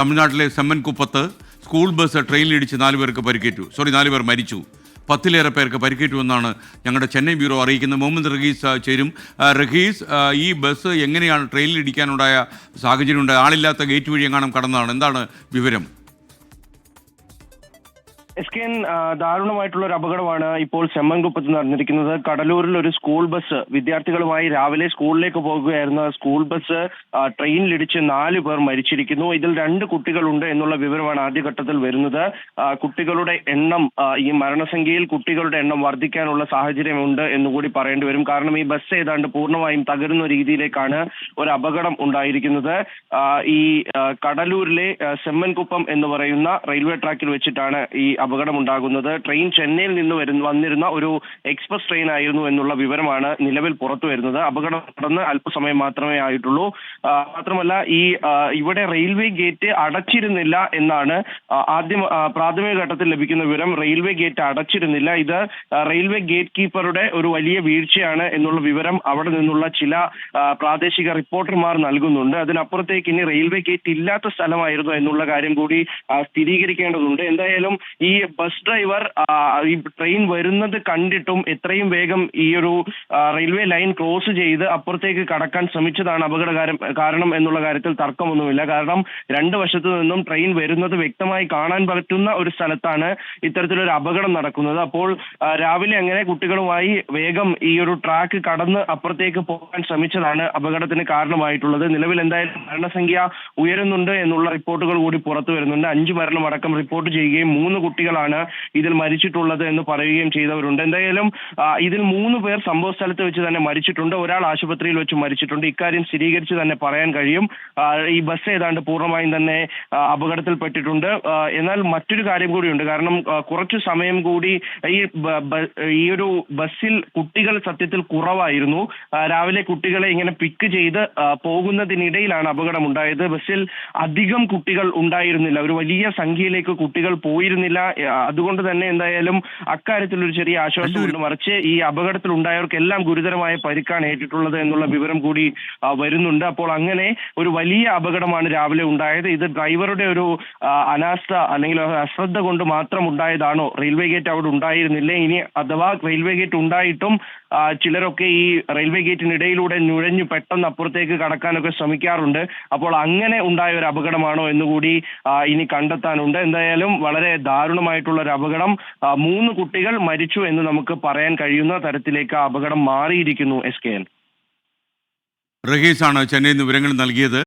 തമിഴ്നാട്ടിലെ സെമ്മൻകുപ്പത്ത് school bus ട്രെയിനിലിടിച്ച് നാലു പേർക്ക് പരിക്കേറ്റു. സോറി നാലു പേർ മരിച്ചു. പത്തിലേറെ പേർക്ക് പരിക്കേറ്റു എന്നാണ് ഞങ്ങളുടെ ചെന്നൈ ബ്യൂറോ അറിയിക്കുന്നത്. മുഹമ്മദ് റഹീസ് ചേരും. റഹീസ് ഈ ബസ് എങ്ങനെയാണ് ട്രെയിനിലിടിക്കാനുണ്ടായ സാഹചര്യം സാഹചര്യമുണ്ട്? ആളില്ലാത്ത ഗേറ്റ് വഴി എങ്ങാനും കടന്നതാണ്. എന്താണ് വിവരം? എസ് കെ എൻ ദാരുണമായിട്ടുള്ള ഒരു അപകടമാണ് ഇപ്പോൾ ചെമ്മൻകുപ്പത്ത് നടന്നിരിക്കുന്നത്. കടലൂരിൽ ഒരു സ്കൂൾ ബസ് വിദ്യാർത്ഥികളുമായി രാവിലെ സ്കൂളിലേക്ക് പോകുകയായിരുന്ന സ്കൂൾ ബസ് ട്രെയിനിലിടിച്ച് നാല് പേർ മരിച്ചിരിക്കുന്നു. ഇതിൽ രണ്ട് കുട്ടികളുണ്ട് എന്നുള്ള വിവരമാണ് ആദ്യഘട്ടത്തിൽ വരുന്നത്. കുട്ടികളുടെ എണ്ണം ഈ മരണസംഖ്യയിൽ കുട്ടികളുടെ എണ്ണം വർദ്ധിക്കാനുള്ള സാഹചര്യമുണ്ട് എന്നുകൂടി പറയേണ്ടി വരും. കാരണം ഈ ബസ് ഏതാണ്ട് പൂർണമായും തകരുന്ന രീതിയിലേക്കാണ് ഒരു അപകടം ഉണ്ടായിരിക്കുന്നത്. ഈ കടലൂരിലെ സെമ്മൻകുപ്പം എന്ന് പറയുന്ന റെയിൽവേ ട്രാക്കിൽ വെച്ചിട്ടാണ് ഈ അപകടം ഉണ്ടാകുന്നത് ട്രെയിൻ ചെന്നൈയിൽ നിന്ന് വന്നിരുന്ന ഒരു എക്സ്പ്രസ് ട്രെയിൻ ആയിരുന്നു എന്നുള്ള വിവരമാണ് നിലവിൽ പുറത്തു വരുന്നത്. അപകടം നടന്ന് അല്പസമയം മാത്രമേ ആയിട്ടുള്ളൂ. മാത്രമല്ല ഈ ഇവിടെ റെയിൽവേ ഗേറ്റ് അടച്ചിരുന്നില്ല എന്നാണ് ആദ്യം പ്രാഥമിക ഘട്ടത്തിൽ ലഭിക്കുന്ന വിവരം. റെയിൽവേ ഗേറ്റ് അടച്ചിരുന്നില്ല. ഇത് റെയിൽവേ ഗേറ്റ് കീപ്പറുടെ ഒരു വലിയ വീഴ്ചയാണ് എന്നുള്ള വിവരം അവിടെ നിന്നുള്ള ചില പ്രാദേശിക റിപ്പോർട്ടർമാർ നൽകുന്നുണ്ട്. അതിനപ്പുറത്തേക്ക് ഇനി റെയിൽവേ ഗേറ്റ് ഇല്ലാത്ത സ്ഥലമായിരുന്നു എന്നുള്ള കാര്യം കൂടി സ്ഥിരീകരിക്കേണ്ടതുണ്ട്. എന്തായാലും ഈ ബസ് ഡ്രൈവർ ഈ ട്രെയിൻ വരുന്നത് കണ്ടിട്ടും എത്രയും വേഗം ഈ ഒരു റെയിൽവേ ലൈൻ ക്രോസ് ചെയ്ത് അപ്പുറത്തേക്ക് കടക്കാൻ ശ്രമിച്ചതാണ് അപകടകാരം കാരണം എന്നുള്ള കാര്യത്തിൽ തർക്കമൊന്നുമില്ല. കാരണം രണ്ട് വശത്തു നിന്നും ട്രെയിൻ വരുന്നത് വ്യക്തമായി കാണാൻ പറ്റുന്ന ഒരു സ്ഥലത്താണ് ഇത്തരത്തിലൊരു അപകടം നടക്കുന്നത്. അപ്പോൾ രാവിലെ അങ്ങനെ കുട്ടികളുമായി വേഗം ഈ ഒരു ട്രാക്ക് കടന്ന് അപ്പുറത്തേക്ക് പോകാൻ ശ്രമിച്ചതാണ് അപകടത്തിന് കാരണമായിട്ടുള്ളത്. നിലവിൽ എന്തായാലും മരണസംഖ്യ ഉയരുന്നുണ്ട് എന്നുള്ള റിപ്പോർട്ടുകൾ കൂടി പുറത്തു വരുന്നുണ്ട്. അഞ്ച് മരണമടക്കം റിപ്പോർട്ട് ചെയ്യുകയും മൂന്ന് കുട്ടികളാണ് ഇതിൽ മരിച്ചിട്ടുള്ളത് എന്ന് പറയുകയും ചെയ്തവരുണ്ട്. എന്തായാലും ഇതിൽ മൂന്ന് പേർ സംഭവ സ്ഥലത്ത് വെച്ച് തന്നെ മരിച്ചിട്ടുണ്ട്. ഒരാൾ ആശുപത്രിയിൽ വെച്ച് മരിച്ചിട്ടുണ്ട്. ഇക്കാര്യം സ്ഥിരീകരിച്ച് തന്നെ പറയാൻ കഴിയും. ഈ ബസ് ഏതാണ്ട് പൂർണമായും തന്നെ അപകടത്തിൽപ്പെട്ടിട്ടുണ്ട്. എന്നാൽ മറ്റൊരു കാര്യം കൂടിയുണ്ട്. കാരണം കുറച്ചു സമയം കൂടി ഈ ഈ ഒരു ബസ്സിൽ കുട്ടികൾ സത്യത്തിൽ കുറവായിരുന്നു. രാവിലെ കുട്ടികളെ ഇങ്ങനെ പിക്ക് ചെയ്ത് പോകുന്നതിനിടയിലാണ് അപകടം ഉണ്ടായത് ബസ്സിൽ അധികം കുട്ടികൾ ഉണ്ടായിരുന്നില്ല. ഒരു വലിയ സംഖ്യയിലേക്ക് കുട്ടികൾ പോയിരുന്നില്ല. അതുകൊണ്ട് തന്നെ എന്തായാലും അക്കാര്യത്തിൽ ഒരു ചെറിയ ആശ്വാസമുണ്ട് മറിച്ച് ഈ അപകടത്തിൽ ഉണ്ടായവർക്കെല്ലാം ഗുരുതരമായ പരിക്കാണ് ഏറ്റിട്ടുള്ളത് എന്നുള്ള വിവരം കൂടി വരുന്നുണ്ട്. അപ്പോൾ അങ്ങനെ ഒരു വലിയ അപകടമാണ് രാവിലെ ഉണ്ടായത്. ഇത് ഡ്രൈവറുടെ ഒരു അനാസ്ഥ അല്ലെങ്കിൽ അശ്രദ്ധ കൊണ്ട് മാത്രം ഉണ്ടായതാണോ? റെയിൽവേ ഗേറ്റ് അവിടെ ഉണ്ടായിരുന്നില്ലേ? ഇനി അഥവാ റെയിൽവേ ഗേറ്റ് ഉണ്ടായിട്ടും ചിലരൊക്കെ ഈ റെയിൽവേ ഗേറ്റിനിടയിലൂടെ നുഴഞ്ഞു പെട്ടെന്ന് അപ്പുറത്തേക്ക് കടക്കാനൊക്കെ ശ്രമിക്കാറുണ്ട്. അപ്പോൾ അങ്ങനെ ഉണ്ടായ ഒരു അപകടമാണോ എന്നുകൂടി ഇനി കണ്ടെത്താനുണ്ട്. എന്തായാലും വളരെ ദാരുണമായിട്ടുള്ള ഒരു അപകടം മൂന്ന് കുട്ടികൾ മരിച്ചു എന്ന് നമുക്ക് പറയാൻ കഴിയുന്ന തരത്തിലേക്ക് ആ അപകടം മാറിയിരിക്കുന്നു എസ് കെ എൻ. റഹീസാണ് ചെന്നൈയിൽ നിന്ന് വിവരങ്ങൾ നൽകിയത്.